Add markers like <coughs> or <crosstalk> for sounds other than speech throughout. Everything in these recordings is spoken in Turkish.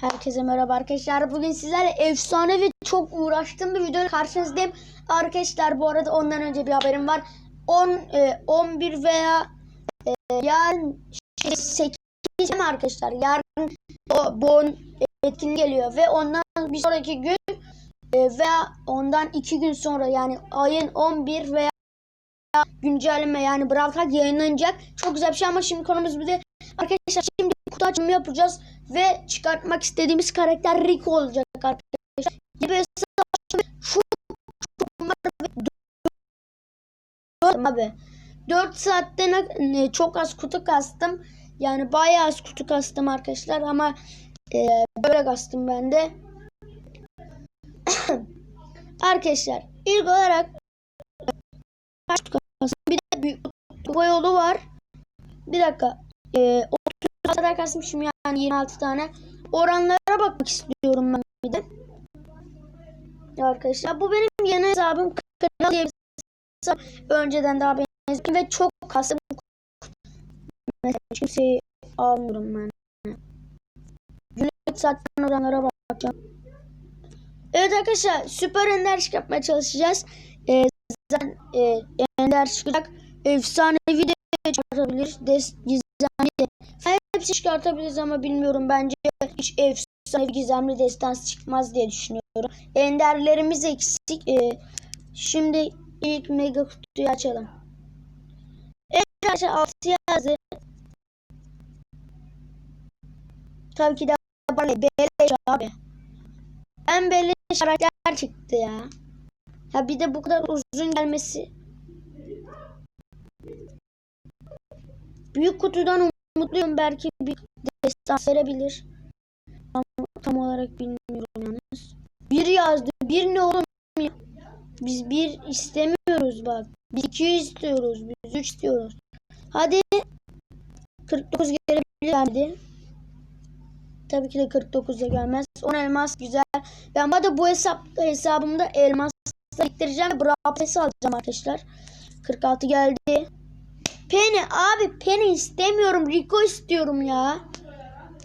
Herkese merhaba arkadaşlar. Bugün sizlerle efsane ve çok uğraştığım bir video karşınızdayım. Arkadaşlar bu arada ondan önce bir haberim var. 10 e, 11 veya e, yarın şey, 8 mi arkadaşlar? Yarın o bon etkinliği geliyor ve ondan bir sonraki gün e, veya ondan 2 gün sonra yani ayın 11 veya güncelleme yani Brawl Tag yayınlanacak. Çok güzel bir şey ama şimdi konumuz bir de arkadaşlar şimdi açımı yapacağız ve çıkartmak istediğimiz karakter Rico olacak arkadaşlar. Gibi şu abi 4 saatte ne- çok az kutu kastım. Yani bayağı az kutu kastım arkadaşlar ama e, böyle kastım ben de. <coughs> arkadaşlar ilk olarak? Bir de büyük kutu yolu var. Bir dakika. E, 30 kadar kasmışım yani 26 tane. Oranlara bakmak istiyorum ben bir de. Arkadaşlar bu benim yeni hesabım. Kral diye. Önceden daha benziyor ve çok kastım. Mesela kimseyi almıyorum ben. Günlük zaten oranlara bakacağım. Evet arkadaşlar süper ender çıkartmaya çalışacağız. Ee, zaten e, ender çıkacak. Efsanevi de çıkartabilir. Des, gizemli de. Hepsi çıkartabiliriz ama bilmiyorum. Bence hiç efsanevi gizemli destans çıkmaz diye düşünüyorum. Enderlerimiz eksik. Ee, şimdi ilk mega kutuyu açalım. Evet arkadaşlar 6 yazdı. Tabii ki de bana beleş abi. En beleş karakter çıktı ya. Ha bir de bu kadar uzun gelmesi. Büyük kutudan umutluyum belki bir destan verebilir. Ama tam olarak bilmiyorum yalnız. Bir yazdı. Bir ne oğlum ya? Biz bir istemiyoruz bak. Biz iki istiyoruz. Biz üç istiyoruz. Hadi. 49 gelebilir. Tabii ki de 49 da gelmez. 10 elmas güzel. Ben bu bu hesap hesabımda elmas biriktireceğim ve Brawl alacağım arkadaşlar. 46 geldi. Penny abi Penny istemiyorum. Rico istiyorum ya.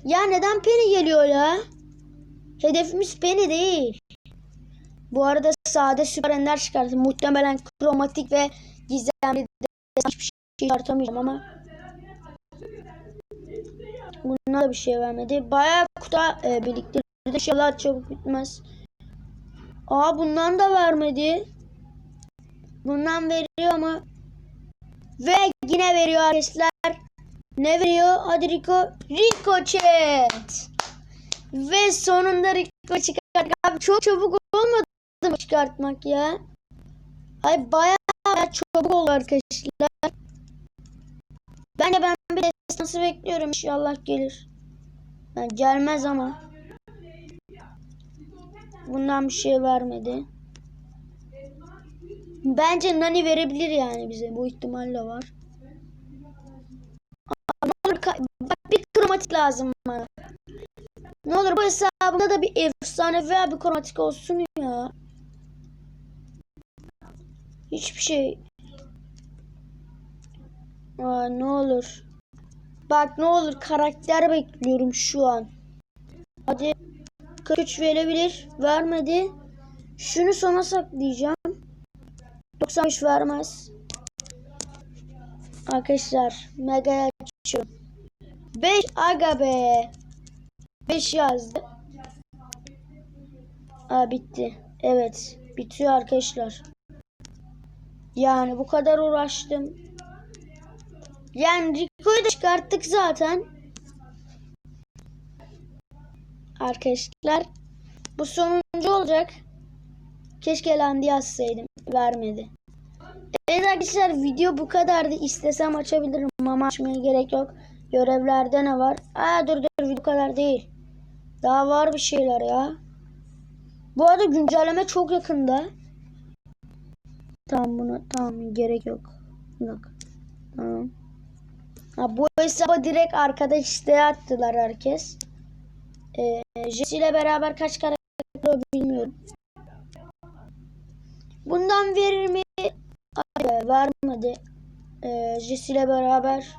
Ya neden Penny geliyor ya? Hedefimiz Penny değil. Bu arada sade süper ender çıkarttım. Muhtemelen kromatik ve gizemli de hiçbir şey çıkartamayacağım ama Bunlar da bir şey vermedi. Bayağı kutu e, biriktirdi. İnşallah çabuk bitmez. Aa bundan da vermedi. Bundan veriyor ama ve yine veriyor arkadaşlar. Ne veriyor? Hadi Rico. Rico chat. Ve sonunda Rico çıkarttık. Abi çok çabuk olmadı mı çıkartmak ya? Ay bayağı, bayağı çabuk oldu arkadaşlar. Ben de ben bir destansı bekliyorum. İnşallah gelir. Yani gelmez ama. Bundan bir şey vermedi. Bence Nani verebilir yani bize. Bu ihtimalle var. Ka- bak bir kromatik lazım bana. Ne olur bu hesabımda da bir efsane veya bir kromatik olsun ya. Hiçbir şey. Aa, ne olur. Bak ne olur karakter bekliyorum şu an. Hadi 43 verebilir. Vermedi. Şunu sona saklayacağım. 93 vermez. Arkadaşlar mega açıyorum. 5 aga be. 5 yazdı. Aa bitti. Evet. Bitiyor arkadaşlar. Yani bu kadar uğraştım. Yani Rico'yu da çıkarttık zaten. Arkadaşlar bu sonuncu olacak. Keşke Landy yazsaydım. Vermedi. Evet arkadaşlar video bu kadardı. İstesem açabilirim ama açmaya gerek yok. Görevlerde ne var? Aa dur dur video kadar değil. Daha var bir şeyler ya. Bu arada güncelleme çok yakında. Tamam buna tamam gerek yok. Yok. Tamam. Ha, bu hesaba direkt arkadaş isteği attılar herkes. Ee, Jesse ile beraber kaç karakter bilmiyorum. Bundan verir mi? Hayır, vermedi. Ee, Jesse ile beraber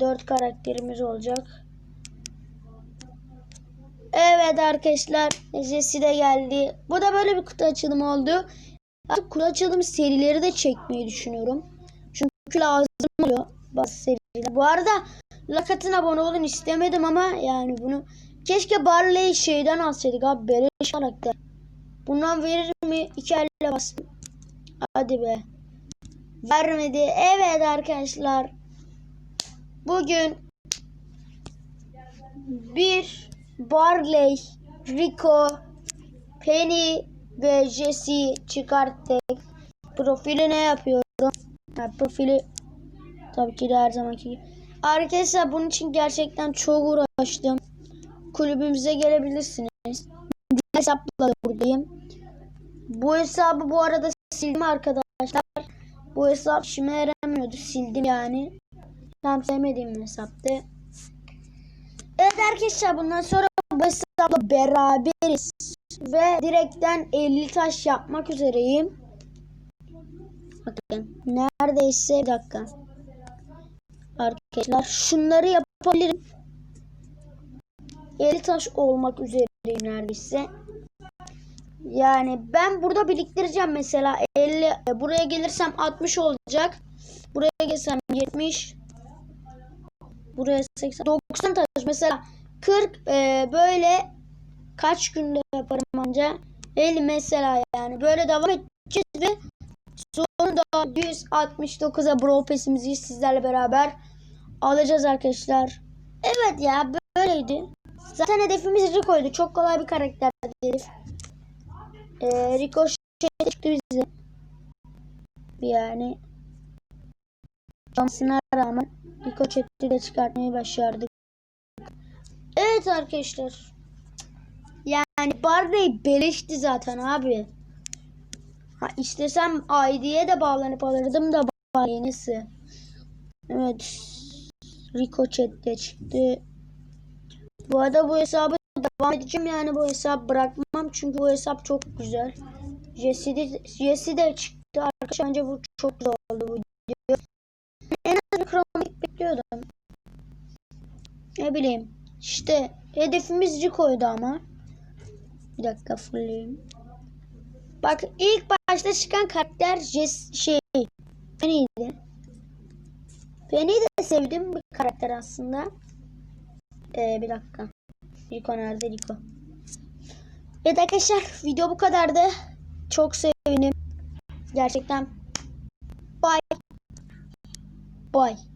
4 karakterimiz olacak. Evet arkadaşlar Jesse de geldi. Bu da böyle bir kutu açılımı oldu. Artık kutu açılım serileri de çekmeyi düşünüyorum. Çünkü lazım oluyor bazı seriler. Bu arada Lakat'ın abone olun istemedim ama yani bunu keşke Barley şeyden alsaydık abi. Beleş karakter. Bundan verir mi? İki elle bastım. Hadi be. Vermedi. Evet arkadaşlar. Bugün bir Barley, Rico, Penny ve Jesse çıkarttık. Profili ne yapıyorum? Ha, profili tabii ki de her zamanki gibi. Arkadaşlar bunun için gerçekten çok uğraştım. Kulübümüze gelebilirsiniz. Hesapla da buradayım. Bu hesabı bu arada sildim arkadaşlar. Bu hesap işime yaramıyordu. Sildim yani. Tam sevmediğim hesaptı. Evet arkadaşlar bundan sonra bu hesapla beraberiz. Ve direkten 50 taş yapmak üzereyim. Bakın neredeyse bir dakika. Arkadaşlar şunları yapabilirim. 50 taş olmak üzereyim neredeyse. Yani ben burada biriktireceğim mesela 50 e, buraya gelirsem 60 olacak. Buraya gelsem 70 buraya 80 90 taş mesela 40 e, böyle kaç günde yaparım anca 50 mesela yani böyle devam edeceğiz ve sonunda 169'a Brawl Pass'imizi sizlerle beraber alacağız arkadaşlar. Evet ya böyleydi. Zaten hedefimiz Rico'ydu. Çok kolay bir karakterdi herif. Ee, Rico şey çıktı bize. Yani şansına rağmen Rico çekti de çıkartmayı başardık. Evet arkadaşlar. Yani Barley beleşti zaten abi. Ha istesem ID'ye de bağlanıp alırdım da Barley nesi. Evet. Rico chatte çıktı. Bu arada bu hesabı devam edeceğim yani bu hesabı bırakmam çünkü bu hesap çok güzel. Jesse de, Jesse de çıktı arkadaşlar bence bu çok güzel oldu bu video. En az kromatik bekliyordum. Ne bileyim işte hedefimiz Rico'ydu ama. Bir dakika fullleyeyim. Bak ilk başta çıkan karakter Jess şey Penny'ydi. Penny'i de sevdiğim bir karakter aslında. Ee, bir dakika. Rico nerede Rico? Evet arkadaşlar video bu kadardı. Çok sevindim. Gerçekten. Bye. Bye.